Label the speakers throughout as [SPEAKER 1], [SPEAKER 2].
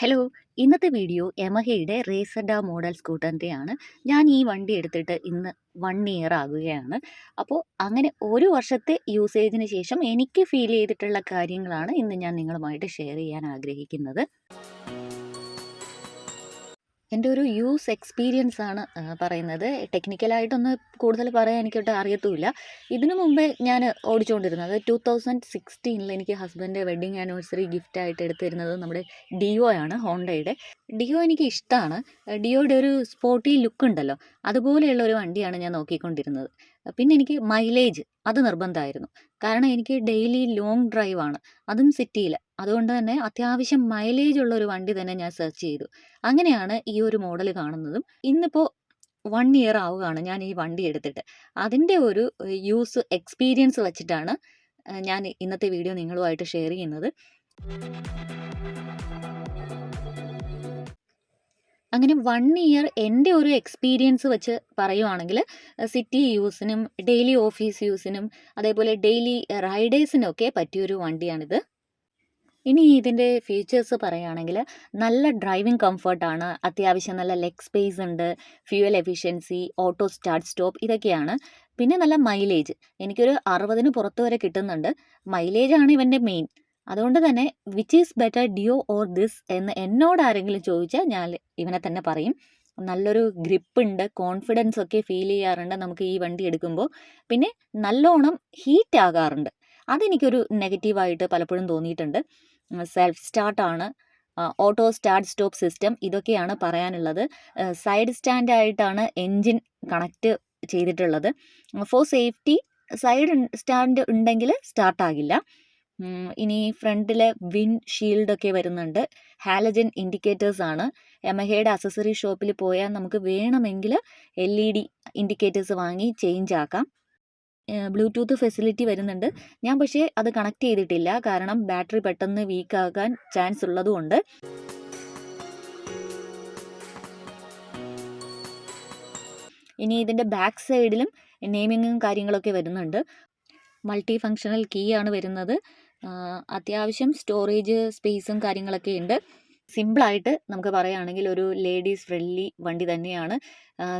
[SPEAKER 1] Hello ഇന്നത്തെ video യമഹയുടെ റേസഡ model സ്കൂട്ടറിന്റെയാണ്. ഞാൻ ഈ വണ്ടി എടുത്തിട്ട് ഇന്ന് വൺ ഇയർ ആകുകയാണ്. അപ്പോൾ അങ്ങനെ ഒരു വർഷത്തെ യൂസേജിന് ശേഷം എനിക്ക് ഫീൽ ചെയ്തിട്ടുള്ള കാര്യങ്ങളാണ് ഇന്ന് ഞാൻ നിങ്ങളുമായിട്ട് ഷെയർ ചെയ്യാൻ ആഗ്രഹിക്കുന്നത്. എന്റെ ഒരു യൂസ് എക്സ്പീരിയൻസ് ആണ് പറയുന്നത്. ടെക്നിക്കലായിട്ടൊന്ന് കൂടുതൽ പറയാൻ എനിക്കൊട്ട് അറിയത്തുമില്ല. ഇതിനു മുമ്പേ ഞാൻ ഓടിച്ചുകൊണ്ടിരുന്നത് ടു തൗസൻഡ് സിക്സ്റ്റീനിൽ എനിക്ക് ഹസ്ബൻഡ് വെഡ്ഡിങ് ആനിവേഴ്സറി ഗിഫ്റ്റ് ആയിട്ട് എടുത്തിരുന്നത് നമ്മുടെ ഡിയോ ആണ് ഹോണ്ടയുടെ. ഡിയോ എനിക്ക് ഇഷ്ടമാണ് ഡിയോയുടെ ഒരു സ്പോർട്ടി ലുക്ക് ഉണ്ടല്ലോ അതുപോലെയുള്ള ഒരു വണ്ടിയാണ് ഞാൻ നോക്കിക്കൊണ്ടിരുന്നത്. പിന്നെ എനിക്ക് മൈലേജ് അത് നിർബന്ധമായിരുന്നു. കാരണം എനിക്ക് ഡെയിലി ലോങ് ഡ്രൈവ് ആണ് അതും സിറ്റിയിൽ അതുകൊണ്ട് തന്നെ അത്യാവശ്യം മൈലേജ് ഉള്ള ഒരു വണ്ടി തന്നെ ഞാൻ സെർച്ച് ചെയ്തു. അങ്ങനെയാണ് ഈ ഒരു മോഡൽ കാണുന്നതും. ഇന്നിപ്പോൾ വൺ ഇയർ ആവുകയാണ് ഞാൻ ഈ വണ്ടി എടുത്തിട്ട്. അതിന്റെ ഒരു യൂസ് എക്സ്പീരിയൻസ് വെച്ചിട്ടാണ് ഞാൻ ഇന്നത്തെ വീഡിയോ നിങ്ങളുമായിട്ട് ഷെയർ ചെയ്യുന്നത്. അങ്ങനെ വൺ ഇയർ എന്റെ ഒരു എക്സ്പീരിയൻസ് വെച്ച് പറയുവാണെങ്കിൽ സിറ്റി യൂസിനും ഡെയിലി ഓഫീസ് യൂസിനും അതേപോലെ ഡെയിലി റൈഡേഴ്സിനൊക്കെ പറ്റിയൊരു വണ്ടിയാണിത്. ഇനി ഇതിന്റെ ഫീച്ചേഴ്സ് പറയുകയാണെങ്കിൽ നല്ല ഡ്രൈവിംഗ് കംഫർട്ടാണ് അത്യാവശ്യം നല്ല ലെഗ് സ്പേസ് ഉണ്ട് fuel efficiency auto start stop ഇതൊക്കെയാണ്. പിന്നെ നല്ല മൈലേജ് എനിക്കൊരു അറുപതിന് പുറത്ത് വരെ കിട്ടുന്നുണ്ട്. മൈലേജാണ് ഇവന്റെ മെയിൻ അതുകൊണ്ട് തന്നെ which is better Dio or this എന്ന് എന്നോട് ആരെങ്കിലും ചോദിച്ചാൽ ഞാൻ ഇവനെ തന്നെ പറയും. നല്ലൊരു ഗ്രിപ്പ് ഉണ്ട് കോൺഫിഡൻസ് ഒക്കെ ഫീൽ ചെയ്യാറുണ്ട് നമുക്ക് ഈ വണ്ടി എടുക്കുമ്പോൾ. പിന്നെ നല്ലോണം ഹീറ്റ് ആകാറുണ്ട്. അതെനിക്കൊരു നെഗറ്റീവായിട്ട് പലപ്പോഴും തോന്നിയിട്ടുണ്ട്. സെൽഫ് സ്റ്റാർട്ടാണ് ഓട്ടോ സ്റ്റാർട്ട് സ്റ്റോപ്പ് സിസ്റ്റം ഇതൊക്കെയാണ് പറയാനുള്ളത്. സൈഡ് സ്റ്റാൻഡ് ആയിട്ടാണ് എൻജിൻ കണക്റ്റ് ചെയ്തിട്ടുള്ളത്. ഫോർ സേഫ്റ്റി സൈഡ് സ്റ്റാൻഡ് ഉണ്ടെങ്കിൽ സ്റ്റാർട്ടാകില്ല ഇനി ഫ്രണ്ടിലെ വിൻ ഷീൽഡൊക്കെ വരുന്നുണ്ട്. ഹാലജൻ ഇൻഡിക്കേറ്റേഴ്സ് ആണ്. എമഹയുടെ അസസറി ഷോപ്പിൽ പോയാൽ നമുക്ക് വേണമെങ്കിൽ എൽ ഇ ഡി ഇൻഡിക്കേറ്റേഴ്സ് വാങ്ങി ചേഞ്ച് ആക്കാം. ബ്ലൂടൂത്ത് ഫെസിലിറ്റി വരുന്നുണ്ട്. ഞാൻ പക്ഷേ അത് കണക്ട് ചെയ്തിട്ടില്ല. കാരണം ബാറ്ററി പെട്ടെന്ന് വീക്ക് ആകാൻ ചാൻസ് ഉള്ളതുകൊണ്ട് ഇനി ഇതിന്റെ ബാക്ക് സൈഡിലും നെയിമിങ്ങും കാര്യങ്ങളൊക്കെ വരുന്നുണ്ട്. മൾട്ടി ഫങ്ഷണൽ കീ ആണ് വരുന്നത്. അത്യാവശ്യം സ്റ്റോറേജ് സ്പേസും കാര്യങ്ങളൊക്കെ ഉണ്ട്. സിമ്പിളായിട്ട് നമുക്ക് പറയുകയാണെങ്കിൽ ഒരു ലേഡീസ് ഫ്രണ്ട്ലി വണ്ടി തന്നെയാണ്.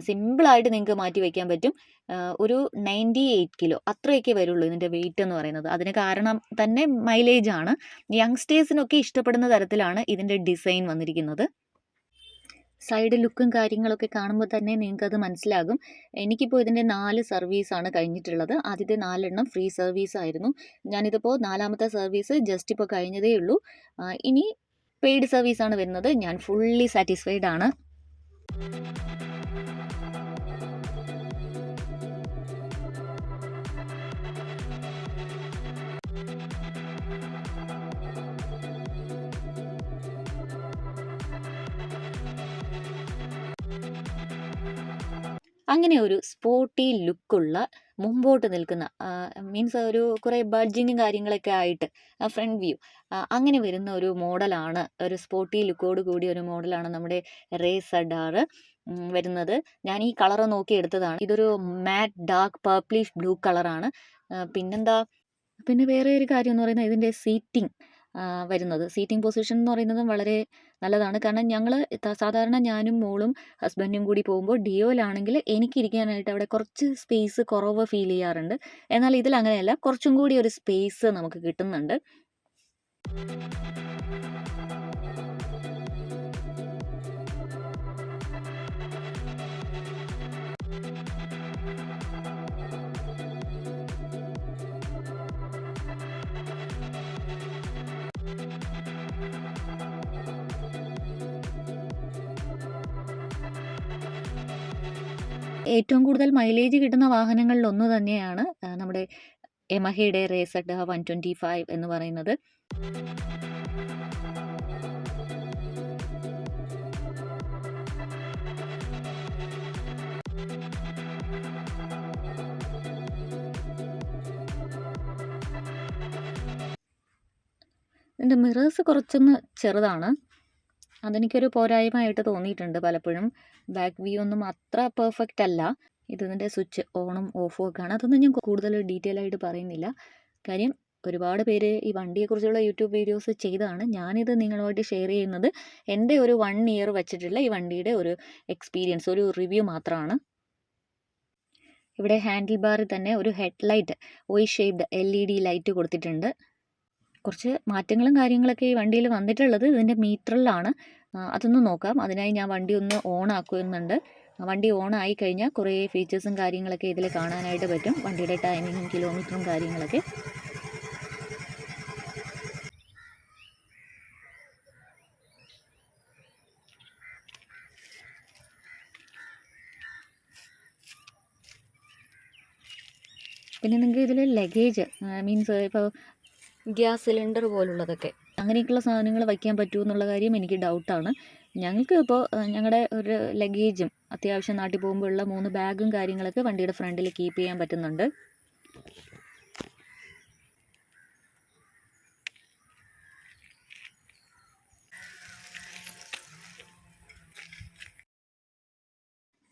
[SPEAKER 1] സിമ്പിളായിട്ട് നിങ്ങൾക്ക് മാറ്റി വയ്ക്കാൻ പറ്റും. ഒരു നയന്റി എയ്റ്റ് കിലോ അത്രയൊക്കെ വരുള്ളൂ ഇതിന്റെ വെയിറ്റ് എന്ന് പറയുന്നത്. അതിന് കാരണം തന്നെ മൈലേജാണ് യങ്സ്റ്റേഴ്സിനൊക്കെ ഇഷ്ടപ്പെടുന്ന തരത്തിലാണ് ഇതിന്റെ ഡിസൈൻ വന്നിരിക്കുന്നത്. സൈഡ് ലുക്കും കാര്യങ്ങളൊക്കെ കാണുമ്പോൾ തന്നെ നിങ്ങൾക്കത് മനസ്സിലാകും. എനിക്കിപ്പോൾ ഇതിന്റെ നാല് സർവീസാണ് കഴിഞ്ഞിട്ടുള്ളത്. ആദ്യത്തെ നാലെണ്ണം ഫ്രീ സർവീസ് ആയിരുന്നു ഞാനിതിപ്പോൾ നാലാമത്തെ സർവീസ് ജസ്റ്റ് ഇപ്പോൾ കഴിഞ്ഞതേ ഉള്ളൂ. ഇനി പെയ്ഡ് സർവീസാണ് വരുന്നത്. ഞാൻ ഫുള്ളി സാറ്റിസ്ഫൈഡ് ആണ്. അങ്ങനെ ഒരു സ്പോർട്ടി ലുക്കുള്ള മുമ്പോട്ട് നിൽക്കുന്ന മീൻസ് ഒരു കുറേ ബഡ്ജിങ്ങും കാര്യങ്ങളൊക്കെ ആയിട്ട് ഫ്രണ്ട് വ്യൂ അങ്ങനെ വരുന്ന ഒരു മോഡലാണ് ഒരു സ്പോർട്ടി ലുക്കോട് കൂടിയ ഒരു മോഡലാണ് നമ്മുടെ അഡാറ് വരുന്നത്. ഞാൻ ഈ കളർ നോക്കി എടുത്തതാണ്. ഇതൊരു മാറ്റ് ഡാർക്ക് പർപ്പിളിഷ് ബ്ലൂ കളറാണ് പിന്നെന്താ? പിന്നെ വേറെ ഒരു കാര്യം എന്ന് പറയുന്നത് ഇതിന്റെ സീറ്റിംഗ് വരുന്നത്. സീറ്റിംഗ് പൊസിഷൻ എന്ന് പറയുന്നതും വളരെ നല്ലതാണ്. കാരണം ഞങ്ങൾ സാധാരണ ഞാനും മോളും ഹസ്ബൻഡും കൂടി പോകുമ്പോൾ ഡിയോയിലാണെങ്കിൽ എനിക്കിരിക്കാനായിട്ട് അവിടെ കുറച്ച് സ്പേസ് കുറവ് ഫീൽ ചെയ്യാറുണ്ട്. എന്നാൽ ഇതിൽ അങ്ങനെയല്ല. കുറച്ചും കൂടി ഒരു സ്പേസ് നമുക്ക് കിട്ടുന്നുണ്ട്. ഏറ്റവും കൂടുതൽ മൈലേജ് കിട്ടുന്ന വാഹനങ്ങളിൽ ഒന്ന് തന്നെയാണ് നമ്മുടെ എമഹയുടെ റേസഡ് വൺ ട്വന്റി ഫൈവ് എന്ന് പറയുന്നത്. ഇതിന്റെ മിറേഴ്സ് കുറച്ചൊന്ന് ചെറുതാണ്. അതെനിക്കൊരു പോരായ്മയായിട്ട് തോന്നിയിട്ടുണ്ട് പലപ്പോഴും. ബാക്ക് വ്യൂ ഒന്നും അത്ര പെർഫെക്റ്റ് അല്ല. ഇതിന്റെ സ്വിച്ച് ഓണും ഓഫും ഒക്കെ ആണ് അതൊന്നും ഞാൻ കൂടുതൽ ഡീറ്റെയിൽ ആയിട്ട് പറയുന്നില്ല. കാര്യം ഒരുപാട് പേര് ഈ വണ്ടിയെക്കുറിച്ചുള്ള യൂട്യൂബ് വീഡിയോസ് ചെയ്തതാണ്. ഞാനിത് നിങ്ങളുമായിട്ട് ഷെയർ ചെയ്യുന്നത് എന്റെ ഒരു വൺ ഇയർ വെച്ചിട്ടുള്ള ഈ വണ്ടിയുടെ ഒരു എക്സ്പീരിയൻസ് ഒരു റിവ്യൂ മാത്രമാണ്. ഇവിടെ ഹാൻഡിൽ ബാറിൽ തന്നെ ഒരു ഹെഡ് ലൈറ്റ് ഒയ് shaped L E D light കൊടുത്തിട്ടുണ്ട്. കുറച്ച് മാറ്റങ്ങളും കാര്യങ്ങളൊക്കെ ഈ വണ്ടിയിൽ വന്നിട്ടുള്ളത് ഇതിന്റെ മീറ്ററിലാണ് അതൊന്ന് നോക്കാം. അതിനായി ഞാൻ വണ്ടി ഒന്ന് ഓൺ ആക്കുന്നുണ്ട് വണ്ടി ഓൺ ആയി കഴിഞ്ഞാൽ കുറേ ഫീച്ചേഴ്സും കാര്യങ്ങളൊക്കെ ഇതിൽ കാണാനായിട്ട് പറ്റും. വണ്ടിയുടെ ടൈമിങ്ങും കിലോമീറ്ററും കാര്യങ്ങളൊക്കെ. പിന്നെ നിങ്ങൾക്ക് ഇതിൽ ലഗേജ് മീൻസ് ഇപ്പോൾ ഗ്യാസ് സിലിണ്ടർ പോലുള്ളതൊക്കെ. അങ്ങനെയൊക്കെയുള്ള സാധനങ്ങൾ വയ്ക്കാൻ പറ്റുമോ എന്നുള്ള കാര്യം എനിക്ക് ഡൗട്ടാണ്. ഞങ്ങൾക്ക് ഇപ്പോൾ ഞങ്ങളുടെ ഒരു ലഗേജും അത്യാവശ്യം നാട്ടിൽ പോകുമ്പോഴുള്ള മൂന്ന് ബാഗും കാര്യങ്ങളൊക്കെ വണ്ടിയുടെ ഫ്രണ്ടിൽ കീപ്പ് ചെയ്യാൻ പറ്റുന്നുണ്ട്.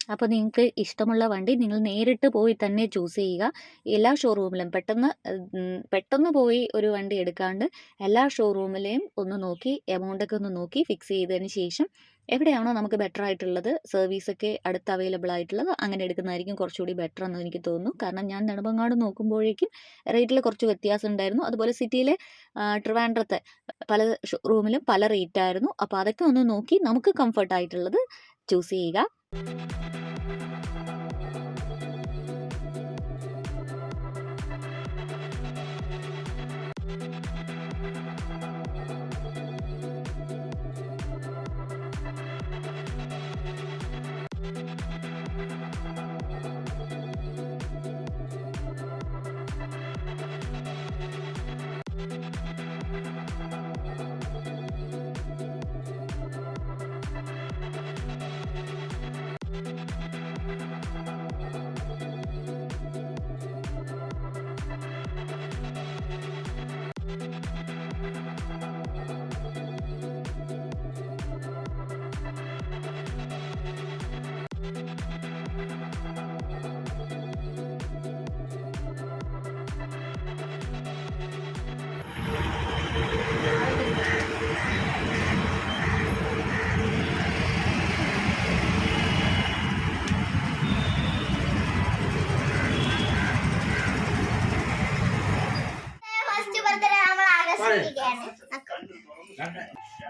[SPEAKER 1] അപ്പോൾ നിങ്ങൾക്ക് ഇഷ്ടമുള്ള വണ്ടി നിങ്ങൾ നേരിട്ട് പോയി തന്നെ ചൂസ് ചെയ്യുക. എല്ലാ ഷോറൂമിലും പെട്ടെന്ന് പെട്ടെന്ന് പോയി ഒരു വണ്ടി എടുക്കാണ്ട് എല്ലാ ഷോറൂമിലെയും ഒന്ന് നോക്കി എമൗണ്ടൊക്കെ ഒന്ന് നോക്കി ഫിക്സ് ചെയ്തതിന് ശേഷം എവിടെയാണോ നമുക്ക് ബെറ്റർ ആയിട്ടുള്ളത് സർവീസൊക്കെ അടുത്ത് അവൈലബിൾ ആയിട്ടുള്ളത് അങ്ങനെ എടുക്കുന്നതായിരിക്കും കുറച്ചുകൂടി ബെറ്റർ എന്ന് എനിക്ക് തോന്നുന്നു. കാരണം ഞാൻ നെടുമ്പങ്ങാട് നോക്കുമ്പോഴേക്കും റേറ്റിൽ കുറച്ച് വ്യത്യാസം ഉണ്ടായിരുന്നു. അതുപോലെ സിറ്റിയിലെ ട്രിവാൻഡ്രത്തെ പല ഷോറൂമിലും പല റേറ്റ് ആയിരുന്നു. അപ്പോൾ അതൊക്കെ ഒന്ന് നോക്കി നമുക്ക് കംഫർട്ട് ആയിട്ടുള്ളത് ചൂസ് ചെയ്യുക.
[SPEAKER 2] Thank you.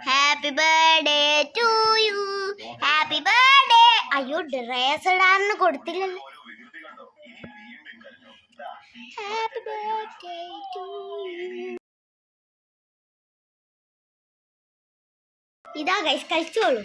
[SPEAKER 2] Happy birthday to you happy birthday അയ്യോ ഡ്രസ് ഇടാന്ന് കൊടുത്തില്ലല്ലോ. ഹാപ്പി ബർത്ത്ഡേ ടു ഇതാ കഴിച്ചോളൂ.